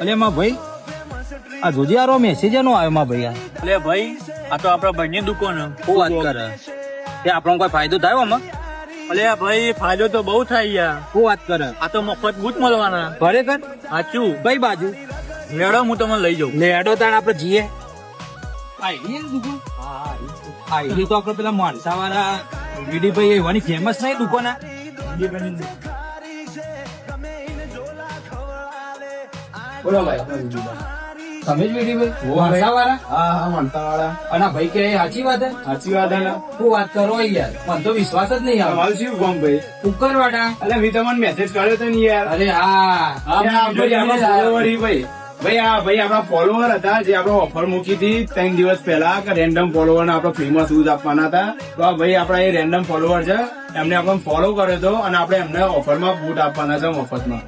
અલે માં ભાઈ આ જોજિયારો મેસેજ નો આવ્યો માં ભાઈ આ. એટલે ભાઈ આ તો આપણા ભાઈની દુકાન શું વાત કરે? એ આપણો કોઈ ફાયદો થયો આમાં? અલે ભાઈ ફાયદો તો બહુ થાય યાર. શું વાત કરે? આ તો મફત બૂટ મળવાના. ખરેખર? સાચું. કઈ બાજુ? લેડો હું તમને લઈ જાઉં. લેડો તાણ આપણે જીએ. આઈ તો આપણે પેલા માણસા વાળા વીડીભાઈ એવાની ફેમસ નહીં દુકાન બોલો ભાઈ. તમે જ માણસા વાળા હા હા માનતા વાળા અને ભાઈ કે સાચી વાત હે? સાચી વાત હે હું વાત કરો યાર. મને તો વિશ્વાસ જ નહીં આવે. મારું શું કામ ભાઈ? કુકરવાડા એટલે મેં તમને મેસેજ કર્યો તો નહીં યાર. અરે હા. ભાઈ ભાઈ. ભાઈ આ ભાઈ આપણા ફોલોવર હતા જે આપણે ઓફર મૂકી હતી ત્રણ દિવસ પહેલા કે રેન્ડમ ફોલોવર આપણે ફ્રીમાં શૂઝ આપવાના હતા. તો આ ભાઈ આપણા એ રેન્ડમ ફોલોવર છે. એમને આપણે ફોલો કર્યો હતો અને આપણે એમને ઓફરમાં બૂટ આપવાના છે મફતમાં.